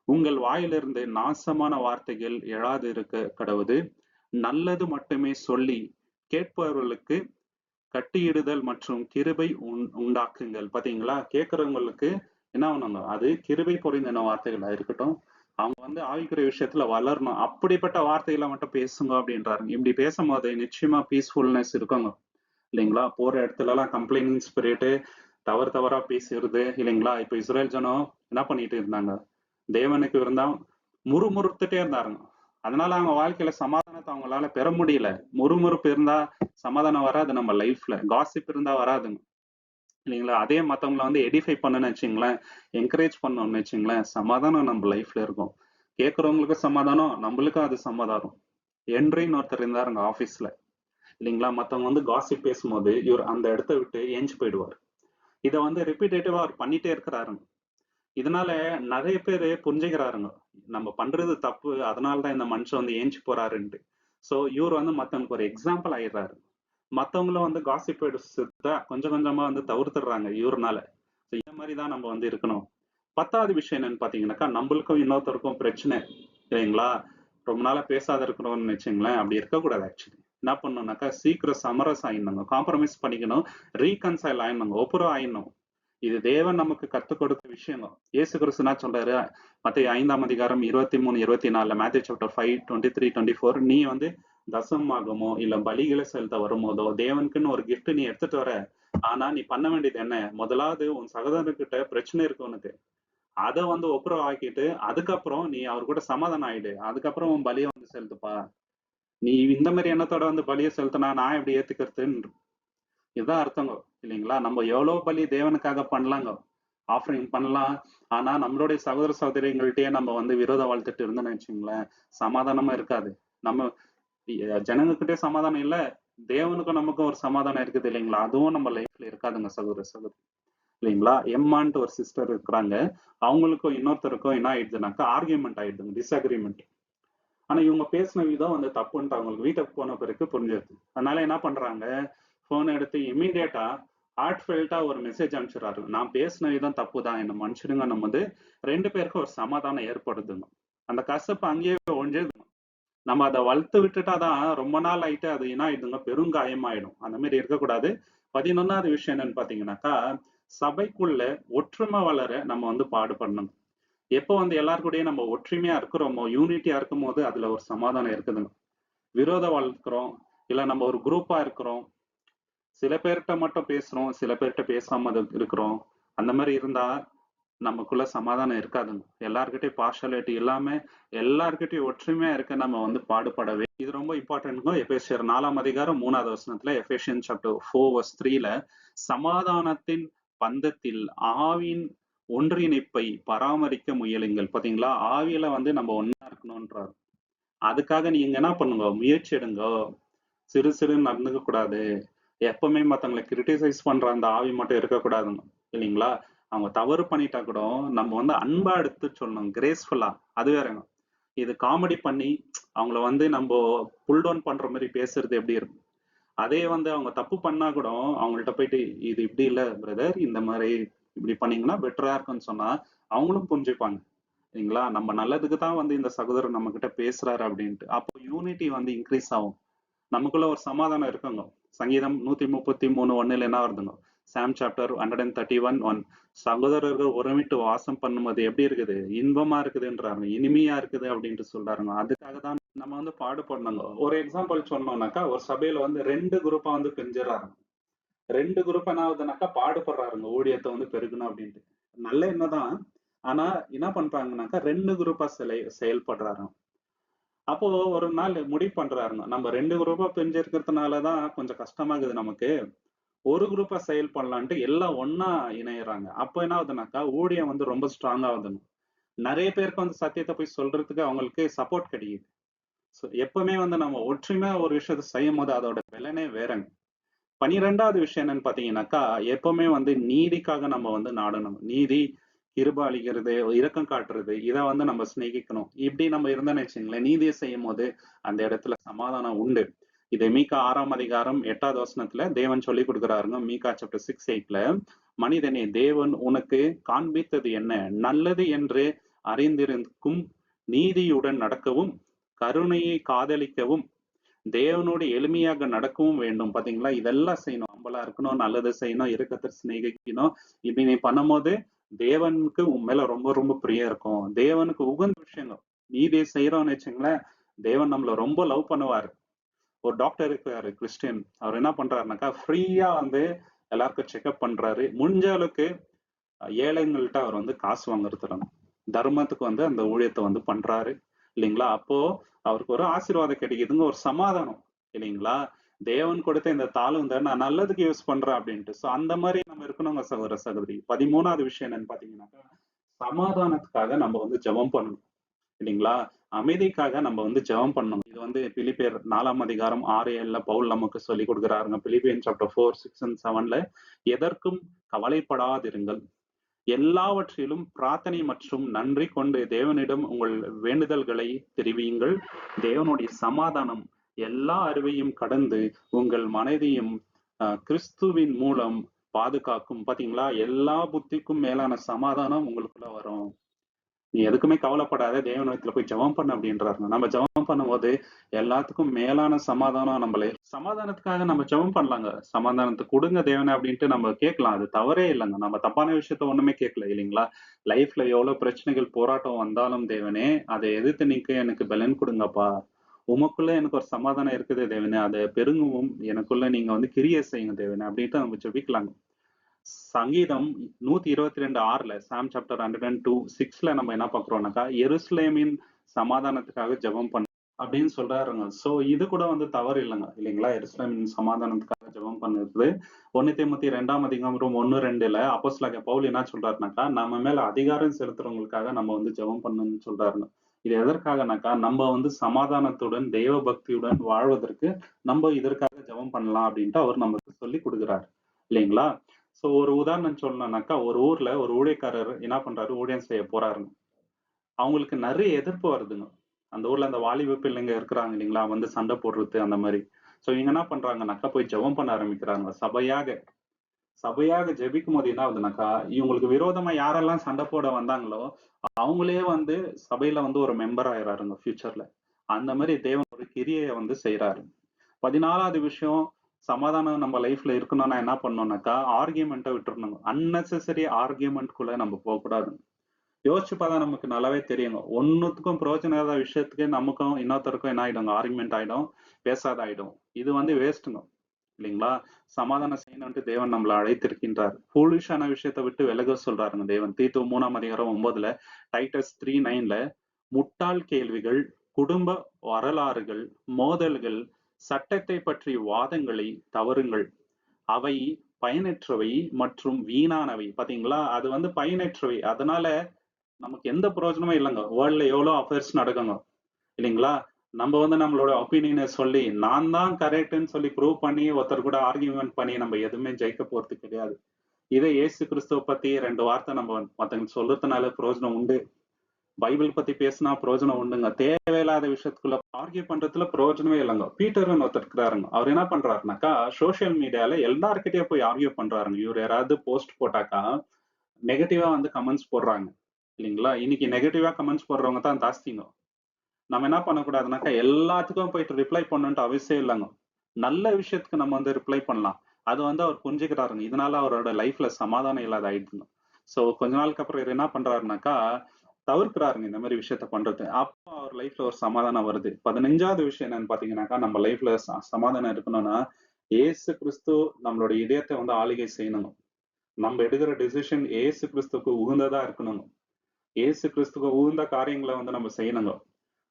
உங்கள் வாயிலிருந்து நாசமான வார்த்தைகள் எழாது இருக்க கடவுது. நல்லது மட்டுமே சொல்லி கேட்பவர்களுக்கு கட்டியிடுதல் மற்றும் கிருபை உண் உண்டாக்குங்கள். பார்த்தீங்களா? கேட்கறவங்களுக்கு என்ன பண்ணணும்? அது கிருபை பொருந்தின வார்த்தைகளா இருக்கட்டும். அவங்க வந்து ஆவிக்குரிய விஷயத்துல வளரணும். அப்படிப்பட்ட வார்த்தைகளை மட்டும் பேசுங்க அப்படின்றாருங்க. இப்படி பேசும்போது நிச்சயமா பீஸ்ஃபுல்னஸ் இருக்குங்க. இல்லைங்களா? போற இடத்துல எல்லாம் கம்ப்ளைனிங் ஸ்பிரிட்டு தவறு தவறா பேசுறது இல்லைங்களா? இப்ப இஸ்ரேல் ஜனம் என்ன பண்ணிட்டு இருந்தாங்க? தேவனுக்கு இருந்தா முறுமுறுத்துட்டே இருந்தாருங்க. அதனால அவங்க வாழ்க்கையில சமாதானத்தை அவங்களால பெற முடியல. முறுமுறுப்பு இருந்தா சமாதானம் வராது நம்ம லைஃப்ல. காசிப் இருந்தா வராதுங்க. இல்லைங்களா? அதே மற்றவங்களை வந்து எடிஃபை பண்ணணும்னு வச்சுங்களேன், என்கரேஜ் பண்ணணும்னு வச்சுங்களேன், சமாதானம் நம்ம லைஃப்ல இருக்கும். கேட்குறவங்களுக்கு சமாதானம், நம்மளுக்கும் அது சமாதானம். என்றின்னு ஒருத்தர் இருந்தாருங்க ஆஃபீஸில் இல்லைங்களா? மற்றவங்க வந்து காசி பேசும்போது, இவர் அந்த இடத்த விட்டு ஏஞ்சி போயிடுவார் இதை வந்து ரிப்பீட்டேட்டிவா அவர் பண்ணிட்டே இருக்கிறாருங்க. இதனால நிறைய பேர் புரிஞ்சுக்கிறாருங்க. நம்ம பண்றது தப்பு. அதனால தான் இந்த மனுஷன் வந்து ஏஞ்சி போறாருன்ட்டு. ஸோ இவர் வந்து மற்றவங்களுக்கு ஒரு எக்ஸாம்பிள் ஆயிடுறாரு. மத்தவங்களும் வந்து காசிப் பேசுறத கொஞ்சம் கொஞ்சமா வந்து தவிர்த்துடுறாங்க இவருனால. ஸோ இந்த மாதிரி தான் நம்ம வந்து இருக்கணும். 10வது விஷயம் என்னன்னு பார்த்தீங்கன்னாக்கா, நம்மளுக்கும் இன்னொருத்தருக்கும் பிரச்சனை இல்லைங்களா? ரொம்ப நாளா பேசாத இருக்கணும்னு வச்சுங்களேன், அப்படி இருக்கக்கூடாது ஆக்சுவலி. என்ன பண்ணணும்னாக்கா, சீக்கிரம் சமரசம் ஆயிடணுங்க. காம்ப்ரமைஸ் பண்ணிக்கணும். ரீகன்சைல் ஆயிடணுங்க. ஒப்புரவு ஆயிடணும். இது தேவன் நமக்கு கற்றுக் கொடுத்த விஷயங்க. இயேசு கிறிஸ்துனா சொல்றாரு? மற்ற ஐந்தாம் அதிகாரம் 23, 24 மேத்யூ சாப்டர் 5, 23, 24 நீ வந்து தசமாகமோ இல்ல பலிகளை செலுத்த வரும்போதோ தேவனுக்குன்னு ஒரு கிஃப்ட் நீ எடுத்துட்டு வர. ஆனா நீ பண்ண வேண்டியது என்ன? முதலாவது உன் சகோதரர்கிட்ட பிரச்சனை இருக்கு உனக்கு. அத வந்து ஒப்புரவு ஆக்கிட்டு, அதுக்கப்புறம் நீ அவர் கூட சமாதானம் ஆயிடு. அதுக்கப்புறம் உன் பலிய வந்து செலுத்துப்பா. நீ இந்த மாதிரி எண்ணத்தோட வந்து பலியை செலுத்தினா நான் எப்படி ஏத்துக்கிறதுன்னு இதுதான் அர்த்தங்க. இல்லைங்களா? நம்ம எவ்வளவு பலி தேவனுக்காக பண்ணலாங்க. ஆஃபரிங் பண்ணலாம். ஆனா நம்மளுடைய சகோதர சகோதரிங்கள்ட்டயே நம்ம வந்து விரோத வாழ்த்துட்டு இருந்தோம்னு வச்சுங்களேன், சமாதானமா இருக்காது. நம்ம எ சமாதானம் இல்ல. தேவனுக்கும் நமக்கும் ஒரு சமாதானம் இருக்குது இல்லைங்களா? அதுவும் நம்ம லைஃப்ல இருக்காதுங்க சகோதர சகோதரி. இல்லைங்களா எம்மான்ட்டு ஒரு சிஸ்டர் இருக்கிறாங்க அவங்களுக்கும் இன்னொருத்தருக்கும் என்ன ஆயிடுதுனாக்கா ஆர்கியூமெண்ட் ஆயிடுதுங்க டிஸ்அக்ரிமெண்ட் ஆனா இவங்க பேசின விதம் வந்து தப்புன்ட்டு அவங்களுக்கு வீட்டுக்கு போன பிறகு புரிஞ்சிருது அதனால என்ன பண்றாங்க போன் எடுத்து இமீடியட்டா ஹார்ட்ஃபெல்ட்டா ஒரு மெசேஜ் அனுப்பிச்சுறாரு நான் பேசின விதம் தப்பு தான் என்ன மனுஷனுங்க நம்ம வந்து ரெண்டு பேருக்கும் ஒரு சமாதானம் ஏற்படுதுங்க அந்த கசப்பு அங்கேயே ஒழிஞ்சிருதுங்க நம்ம அதை வளர்த்து விட்டுட்டா தான் ரொம்ப நாள் ஆயிட்டு அது என்ன ஆயிடுதுங்க? பெருங்காயமாயிடும் அந்த மாதிரி இருக்கக்கூடாது. பதினொன்னாவது விஷயம் என்னன்னு பாத்தீங்கன்னாக்கா சபைக்குள்ள ஒற்றுமை வளர நம்ம வந்து பாடுபடணும். எப்போ வந்து எல்லாருக்கூடயும் நம்ம ஒற்றுமையா இருக்கிறோமோ யூனிட்டியா இருக்கும் போது அதுல ஒரு சமாதானம் இருக்குதுங்க. விரோதம் வளர்க்கிறோம். இல்ல நம்ம ஒரு குரூப்பா இருக்கிறோம். சில பேர்கிட்ட மட்டும் பேசுறோம். சில பேர்கிட்ட பேசாம அது இருக்கிறோம். அந்த மாதிரி இருந்தா நமக்குள்ள சமாதானம் இருக்காதுங்க. எல்லார்கிட்டயும் பார்ஷாலிட்டி இல்லாம எல்லார்கிட்டயும் ஒற்றுமையா இருக்க நம்ம வந்து பாடுபடவே இது ரொம்ப இம்பார்ட்டன்ட்ங்க எபேசியர் நாலாம் அதிகாரம் மூணாவது வசனத்துல எஃபேஷியன் சாப்டர் ஃபோர் வர்ஸ் த்ரீல சமாதானத்தின் பந்தத்தில் ஆவின் ஒன்றிணைப்பை பராமரிக்க முயலுங்கள். பாத்தீங்களா? ஆவியில வந்து நம்ம ஒன்னா இருக்கணும்ன்றார். அதுக்காக நீங்க என்ன பண்ணுங்க? முயற்சி எடுங்க. சிறு சிறு நடந்துக்க கூடாது. எப்பவுமே மத்தவங்களை கிரிட்டிசைஸ் பண்ற அந்த ஆவி மட்டும் இருக்கக்கூடாதுங்க. இல்லைங்களா? அவங்க தவறு பண்ணிட்டா கூட நம்ம வந்து அன்பா எடுத்து சொல்லணும் கிரேஸ்ஃபுல்லா அது வேறங்க இது காமெடி பண்ணி அவங்கள வந்து நம்ம புல் டவுன் பண்ற மாதிரி பேசுறது எப்படி இருக்கும்? அதே வந்து அவங்க தப்பு பண்ணா கூட அவங்கள்ட்ட போயிட்டு இது இப்படி இல்ல பிரதர் இந்த மாதிரி இப்படி பண்ணீங்கன்னா பெட்டரா இருக்குன்னு சொன்னா அவங்களும் புரிஞ்சுப்பாங்க. சரிங்களா? நம்ம நல்லதுக்கு தான் வந்து இந்த சகோதரர் நம்ம கிட்ட பேசுறாரு அப்படின்ட்டு. அப்போ யூனிட்டி வந்து இன்க்ரீஸ் ஆகும். நமக்குள்ள ஒரு சமாதானம் இருக்குங்க. சங்கீதம் நூத்தி முப்பத்தி மூணு ஒண்ணுல என்ன வருதுங்க? Psalm chapter hundred and thirty one one சகோதரர்கள் உறவிட்டு வாசம் பண்ணும்போது எப்படி இருக்குது? இன்பமா இருக்குதுன்றாங்க இனிமையா இருக்குது அப்படின்ட்டு சொல்றாருங்க. அதுக்காக தான் நம்ம வந்து பாடுபடணுங்க ஒரு எக்ஸாம்பிள் சொன்னோம்னாக்கா ஒரு சபையில வந்து ரெண்டு குரூப்பா வந்து பிரிஞ்சிடறாங்க. ரெண்டு குரூப் என்ன ஆகுதுனாக்கா பாடுபடுறாருங்க ஊழியத்தை வந்து பெருகணும் அப்படின்ட்டு. நல்ல என்னதான் ஆனா என்ன பண்றாங்கனாக்கா ரெண்டு குரூப்பா சிலை செயல்படுறாரு அப்போ ஒரு நாள் முடிவு பண்றாருங்க. நம்ம ரெண்டு குரூப்பா பிரிஞ்சு இருக்கிறதுனாலதான் கொஞ்சம் கஷ்டமாகுது நமக்கு. ஒரு குரூப்பா செயல்படலான்ட்டு எல்லாம் ஒன்னா இணையறாங்க. அப்போ என்ன ஆகுதுனாக்கா ஊழியம் வந்து ரொம்ப ஸ்ட்ராங்கா ஆகுதுங்க நிறைய பேருக்கு வந்து சத்தியத்தை போய் சொல்றதுக்கு அவங்களுக்கு சப்போர்ட் கிடைக்குது. ஸோ எப்பவுமே வந்து நம்ம ஒற்றுமையா ஒரு விஷயத்த செய்யும் போது அதோட விலனே வேறங்க. பனிரெண்டாவது விஷயம் என்னன்னு பாத்தீங்கன்னாக்கா எப்பவுமே வந்து நீதிக்காக நம்ம வந்து நாடணும். நீதி இருபாளிக்கிறது இரக்கம் காட்டுறது இதை வந்து நம்ம சிநேகிக்கணும். இப்படி நம்ம இருந்தோம்னு வச்சுங்களேன் நீதியை செய்யும் போது அந்த இடத்துல சமாதானம் உண்டு. இது மீகா ஆறாம் அதிகாரம் எட்டாவது வசனத்துல தேவன் சொல்லி கொடுக்குறாருங்க. மீகா சாப்டர் சிக்ஸ் எயிட்ல மனிதனே தேவன் உனக்கு காண்பித்தது என்ன? நல்லது என்று அறிந்திருக்கும் நீதியுடன் நடக்கவும் கருணையை காதலிக்கவும் தேவனோடு எளிமையாக நடக்கவும் வேண்டும். பாத்தீங்களா? இதெல்லாம் செய்யணும். அம்பலா இருக்கணும் நல்லது செய்யணும் இருக்கத்தை சிநேகிக்கணும். இப்படி நீ பண்ணும்போது தேவனுக்கு உன் மேல ரொம்ப ரொம்ப பிரியம் இருக்கும். தேவனுக்கு உகந்த விஷயங்கள். நீதியை செய்யறோம்னு வச்சுங்களேன் தேவன் நம்மள ரொம்ப லவ் பண்ணுவாரு. ஒரு டாக்டர் இருக்கிறாரு கிறிஸ்டியன் அவர் என்ன பண்றாருனாக்கா ஃப்ரீயா வந்து எல்லாருக்கும் செக்அப் பண்றாரு. முடிஞ்ச அளவுக்கு ஏழைங்கள்ட்ட அவர் வந்து காசு வாங்குறது தர்மத்துக்கு வந்து அந்த ஊழியத்தை வந்து பண்றாரு. இல்லைங்களா? அப்போ அவருக்கு ஒரு ஆசீர்வாதம் கிடைக்குதுங்க ஒரு சமாதானம். இல்லைங்களா? தேவன் கொடுத்த இந்த தாளும் தான் நான் நல்லதுக்கு யூஸ் பண்றேன் அப்படின்ட்டு. சோ அந்த மாதிரி நம்ம இருக்கணுங்க சகோதர சகோதரி. பதிமூணாவது விஷயம் என்னன்னு பாத்தீங்கன்னாக்கா சமாதானத்துக்காக நம்ம வந்து ஜெபம் பண்ணணும். இல்லைங்களா? அமைதிக்காக நம்ம வந்து ஜெபம் பண்ணணும். இது வந்து பிலிப்பேர் நாலாம் அதிகாரம் ஆறு ஏழுல பவுல் நமக்கு சொல்லி கொடுக்குறாருங்க. Philippian chapter four six and செவன்ல எதற்கும் கவலைப்படாதிருங்கள். எல்லாவற்றிலும் பிரார்த்தனை மற்றும் நன்றி கொண்டு தேவனிடம் உங்கள் வேண்டுதல்களை தெரிவியுங்கள். தேவனுடைய சமாதானம் எல்லா அறிவையும் கடந்து உங்கள் மனதையும் கிறிஸ்துவின் மூலம் பாதுகாக்கும். பாத்தீங்களா? எல்லா புத்திக்கும் மேலான சமாதானம் உங்களுக்குள்ள வரும். நீ எதுக்குமே கவலைப்படாத தேவனத்துல போய் ஜெபம் பண்ண அப்படின்றாரு. நம்ம ஜெபம் பண்ணும்போது எல்லாத்துக்கும் மேலான சமாதானம் நம்மளே. சமாதானத்துக்காக நம்ம ஜெபம் பண்ணலாங்க. சமாதானத்தை கொடுங்க தேவனை அப்படின்ட்டு நம்ம கேட்கலாம். அது தவறே இல்லைங்க. நம்ம தப்பான விஷயத்த ஒண்ணுமே கேட்கல இல்லைங்களா? லைஃப்ல எவ்வளவு பிரச்சனைகள் போராட்டம் வந்தாலும் தேவனே அதை எதிர்த்து நீக்க எனக்கு பலன் கொடுங்கப்பா. உமக்குள்ள எனக்கு ஒரு சமாதானம் இருக்குது தேவனே. அதை பெருங்கவும் எனக்குள்ள நீங்க வந்து கிரியை செய்யுங்க தேவனே அப்படின்ட்டு நம்ம ஜபிக்கலாங்க. சங்கீதம் நூத்தி இருபத்தி ரெண்டு ஆறுல psalm chapter hundred and two சிக்ஸ்ல நம்ம என்ன பாக்குறோம்னாக்கா எருசலேமின் சமாதானத்துக்காக ஜெபம் பண்ண அப்படின்னு சொல்றாருங்க. சோ இது கூட வந்து தவறு இல்லைங்க இல்லைங்களா? எருசலேமின் சமாதானத்துக்காக ஜெபம் பண்ணுறது. ஒன்னு தேமத்தி ரெண்டாம் அதிகாரம் ஒன்னு ரெண்டுல அப்போஸ்லாக பவுல் என்ன சொல்றாருனாக்கா நம்ம மேல அதிகாரம் செலுத்துறவங்களுக்காக நம்ம வந்து ஜெபம் பண்ணணும்னு சொல்றாருங்க. இது எதற்காகனாக்கா நம்ம வந்து சமாதானத்துடன் தெய்வ பக்தியுடன் வாழ்வதற்கு நம்ம இதற்காக ஜெபம் பண்ணலாம் அப்படின்ட்டு அவர் நமக்கு சொல்லி கொடுக்குறாரு. இல்லைங்களா? ஸோ ஒரு உதாரணம் சொல்லணும்னாக்கா ஒரு ஊர்ல ஒரு ஊழியக்காரர் என்ன பண்றாரு? ஊழியம் செய்ய போறாருங்க. அவங்களுக்கு நிறைய எதிர்ப்பு வருதுங்க. அந்த ஊர்ல அந்த வாலிப பிள்ளைங்க இருக்கிறாங்க இல்லைங்களா? வந்து சண்டை போடுறது அந்த மாதிரி. ஸோ இவங்க என்ன பண்றாங்கனாக்கா போய் ஜெபம் பண்ண ஆரம்பிக்கிறாங்க. சபையாக சபையாக ஜெபிக்கும் போது என்ன ஆகுதுனாக்கா இவங்களுக்கு விரோதமா யாரெல்லாம் சண்டை போட வந்தாங்களோ அவங்களே வந்து சபையில வந்து ஒரு மெம்பர் ஆயிடுறாருங்க ஃபியூச்சர்ல அந்த மாதிரி தேவன் ஒரு கிரியை வந்து செய்யறாரு பதினாலாவது விஷயம் சமாதானம் நம்ம லைஃப்ல இருக்கணும்னா என்ன பண்ணோம்னாக்கா ஆர்கியூமெண்ட்டை விட்டுறணுங்க அன்னெசரி ஆர்கியூமெண்ட்குள்ள நம்ம போகக்கூடாது யோசிச்சு பார்த்தா நமக்கு நல்லாவே தெரியுங்க. ஒன்றுத்துக்கும் பிரயோஜனம் இல்லாத விஷயத்துக்கு நமக்கும் இன்னொருத்தருக்கும் என்ன ஆயிடுங்க ஆர்குமெண்ட் ஆயிடும் பேசாத ஆயிடும். இது வந்து வேஸ்ட்டுங்க இல்லைங்களா? சமாதானம் செய்யணும்ட்டு தேவன் நம்மளை அழைத்திருக்கின்றார். ஃபூலிஷான விஷயத்தை விட்டு விலக சொல்றாருங்க தேவன். தீத்து மூணாம் அதிகாரம் ஒன்பதுல டைட்டஸ் த்ரீ நைன்ல முட்டாள் கேள்விகள் குடும்ப வரலாறுகள் மோதல்கள் சட்டத்தை பற்றி வாதங்களை தவறுங்கள். அவை பயனற்றவை மற்றும் வீணானவை. பாத்தீங்களா? அது வந்து பயனற்றவை. அதனால நமக்கு எந்த பிரயோஜனமும் இல்லைங்க. வேர்ல்ட்ல எவ்வளோ அஃபேர்ஸ் நடக்குங்க. இல்லைங்களா? நம்ம வந்து நம்மளோட ஒப்பீனியனை சொல்லி நான் தான் கரெக்ட்னு சொல்லி ப்ரூவ் பண்ணி ஒருத்தர் கூட ஆர்கியூமெண்ட் பண்ணி நம்ம எதுவுமே ஜெயிக்க போறது கிடையாது. இதை இயேசு கிறிஸ்துவ பத்தி ரெண்டு வார்த்தை நம்ம மத்தவங்க சொல்றதுனால பிரயோஜனம் உண்டு. பைபிள் பத்தி பேசினா பிரயோஜனம் உண்டுங்க. தேவையில்லாத விஷயத்துக்குள்ள ஆர்கியூ பண்றதுல பிரயோஜனமே இல்லைங்க. பீட்டர்னு ஒருத்தர் இருக்கிறாருங்க. அவர் என்ன பண்றாருனாக்கா சோசியல் மீடியால எல்லார்கிட்டயும் போய் ஆர்கியூ பண்றாருங்க. இவர் யாராவது போஸ்ட் போட்டாக்கா நெகட்டிவா வந்து கமெண்ட்ஸ் போடுறாங்க. இல்லைங்களா? இன்னைக்கு நெகட்டிவா கமெண்ட்ஸ் போடுறவங்க தான் ஜாஸ்திங்க. நம்ம என்ன பண்ணக்கூடாதுனாக்கா எல்லாத்துக்கும் போயிட்டு ரிப்ளை பண்ணுன்ட்டு அவசியம் இல்லைங்க. நல்ல விஷயத்துக்கு நம்ம வந்து ரிப்ளை பண்ணலாம். அது வந்து அவர் புரிஞ்சுக்கிறாருங்க. இதனால அவரோட லைஃப்ல சமாதானம் இல்லாத ஆயிடுதுங்க. ஸோ கொஞ்ச நாளுக்கு அப்புறம் இவர் என்ன பண்றாருனாக்கா தவிர்க்கிறாருங்க இந்த மாதிரி விஷயத்த பண்றது. அப்போ அவர் லைஃப்ல ஒரு சமாதானம் வருது. பதினஞ்சாவது விஷயம் என்னன்னு பாத்தீங்கன்னாக்கா நம்ம லைஃப்ல சமாதானம் இருக்கணும்னா ஏசு கிறிஸ்து நம்மளோட இதயத்தை வந்து ஆளுகை செய்யணும். நம்ம எடுக்கிற டெசிஷன் ஏசு கிறிஸ்துக்கு உகந்ததா இருக்கணும். ஏசு கிறிஸ்துக்கு உகந்த காரியங்களை வந்து நம்ம செய்யணுங்க.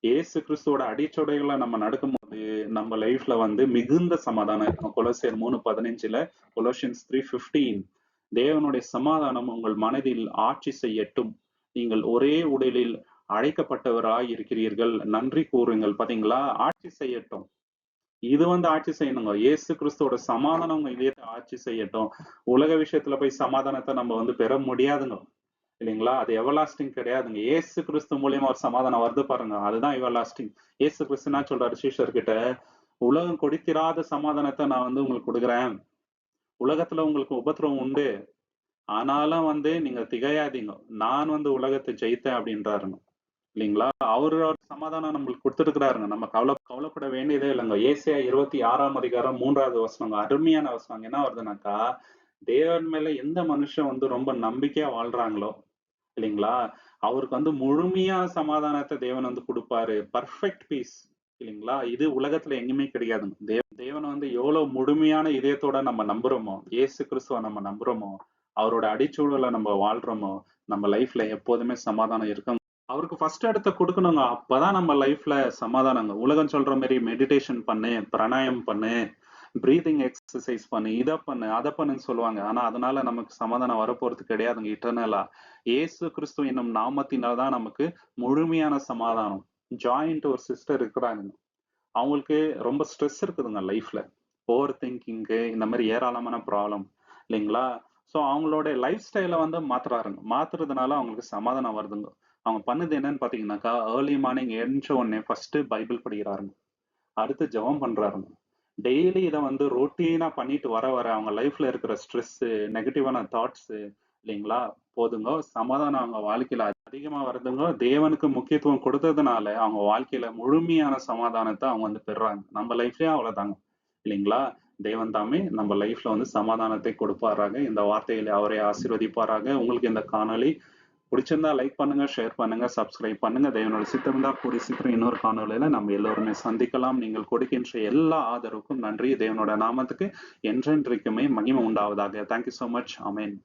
ஏசு கிறிஸ்துவோட அடிச்சொடைகளை நம்ம நடக்கும்போது நம்ம லைஃப்ல வந்து மிகுந்த சமாதானம் இருக்கும். கொலோசியர் மூணு பதினஞ்சுல கொலோசியன்ஸ் த்ரீ பிப்டீன் தேவனுடைய சமாதானம் உங்கள் மனதில் ஆட்சி செய்யட்டும். நீங்கள் ஒரே உடலில் அழைக்கப்பட்டவராய் இருக்கிறீர்கள் நன்றி கூறுங்கள். பாத்தீங்களா? ஆட்சி செய்யட்டும். இது வந்து ஆட்சி செய்யணுங்க. இயேசு கிறிஸ்துவோட சமாதானம் உங்க இதயத்தை ஆட்சி செய்யட்டும். உலக விஷயத்துல போய் சமாதானத்தை நம்ம வந்து பெற முடியாதுங்க. இல்லைங்களா? அது எவர்லாஸ்டிங் கிடையாதுங்க. ஏசு கிறிஸ்து மூலியமா ஒரு சமாதானம் வருது பாருங்க. அதுதான் எவர்லாஸ்டிங் ஏசு கிறிஸ்து சொல்றாரு? சீஷர் கிட்ட உலகம் கொடுத்திராத சமாதானத்தை நான் வந்து உங்களுக்கு கொடுக்குறேன். உலகத்துல உங்களுக்கு உபத்திரவம் உண்டு. ஆனாலும் வந்து நீங்க திகையாதீங்க. நான் வந்து உலகத்தை ஜெயித்தேன் அப்படின்றாருங்க. இல்லைங்களா? அவரோட சமாதானம் நம்மளுக்கு கொடுத்துருக்கிறாருங்க. நம்ம கவலை கவலைப்பட வேண்டியதே இல்லைங்க. ஏசியா இருபத்தி ஆறாம் அதிகாரம் மூன்றாவது வசனங்க அருமையான வசனம் என்ன வருதுனாக்கா தேவன் மேல எந்த மனுஷன் வந்து ரொம்ப நம்பிக்கையா வாழ்றாங்களோ இல்லைங்களா? அவருக்கு வந்து முழுமையா சமாதானத்தை தேவன் வந்து கொடுப்பாரு. பர்ஃபெக்ட் பீஸ் இல்லைங்களா? இது உலகத்துல எங்கேயுமே கிடையாதுங்க. தேவ தேவன் வந்து எவ்வளவு முழுமையான இதயத்தோட நம்ம நம்புறோமோ ஏசு கிறிஸ்துவ நம்ம நம்புறோமோ அவரோட அடிச்சூழல நம்ம வாழ்றோமோ நம்ம லைஃப்ல எப்போதுமே சமாதானம் இருக்கும். அவருக்கு ஃபர்ஸ்ட் இடத்த கொடுக்கணுங்க. அப்பதான் நம்ம லைஃப்ல சமாதானங்க. உலகம் சொல்ற மாதிரி மெடிடேஷன் பண்ணு பிராணாயம் பண்ணு பிரீதிங் எக்ஸசைஸ் பண்ணு இதை பண்ணு அதை பண்ணுன்னு சொல்லுவாங்க. ஆனா அதனால நமக்கு சமாதானம் வரப்போறது கிடையாதுங்க இட்டர்னலா ஏசு கிறிஸ்து என்னும் நாமத்தினால தான் நமக்கு முழுமையான சமாதானம். ஜாயிண்ட் ஒரு சிஸ்டர் இருக்கிறாங்க. அவங்களுக்கு ரொம்ப ஸ்ட்ரெஸ் இருக்குதுங்க லைஃப்ல ஓவர் திங்கிங்கு இந்த மாதிரி ஏராளமான ப்ராப்ளம் இல்லைங்களா? ஸோ அவங்களோட லைஃப் ஸ்டைலை வந்து மாத்துறாருங்க. மாத்துறதுனால அவங்களுக்கு சமாதானம் வருதுங்க. அவங்க பண்ணது என்னன்னு பாத்தீங்கன்னாக்கா ஏர்லி மார்னிங் எழுந்த உடனே ஃபர்ஸ்ட் பைபிள் படிக்கிறாருங்க. அடுத்து ஜெபம் பண்றாருங்க. டெய்லி இதை வந்து ரொட்டீனா பண்ணிட்டு வர வர அவங்க லைஃப்ல இருக்கிற ஸ்ட்ரெஸ் நெகட்டிவான தாட்ஸ் இல்லைங்களா? போதுங்க. சமாதானம் அவங்க வாழ்க்கையில அதிகமா வருதுங்க. தேவனுக்கு முக்கியத்துவம் கொடுத்ததுனால அவங்க வாழ்க்கையில முழுமையான சமாதானத்தை அவங்க வந்து பெறுறாங்க. நம்ம லைஃப்லயே அவ்வளவுதாங்க. இல்லைங்களா? தேவன் தாமே நம்ம லைஃப்ல வந்து சமாதானத்தை கொடுப்பாராங்க இந்த வார்த்தைகளை அவரை ஆசீர்வதிப்பாராங்க உங்களுக்கு இந்த காணொலி பிடிச்சிருந்தா லைக் பண்ணுங்க ஷேர் பண்ணுங்க சப்ஸ்கிரைப் பண்ணுங்க. தேவனோட சித்தம் தான் கூடி சீக்கிரம் இன்னொரு காணொலியில நம்ம எல்லோருமே சந்திக்கலாம். நீங்கள் கொடுக்கின்ற எல்லா ஆதரவுக்கும் நன்றி. தேவனோட நாமத்துக்கு என்றென்றைக்குமே மகிமை உண்டாவதாக. தேங்க்யூ ஸோ மச் அமேன்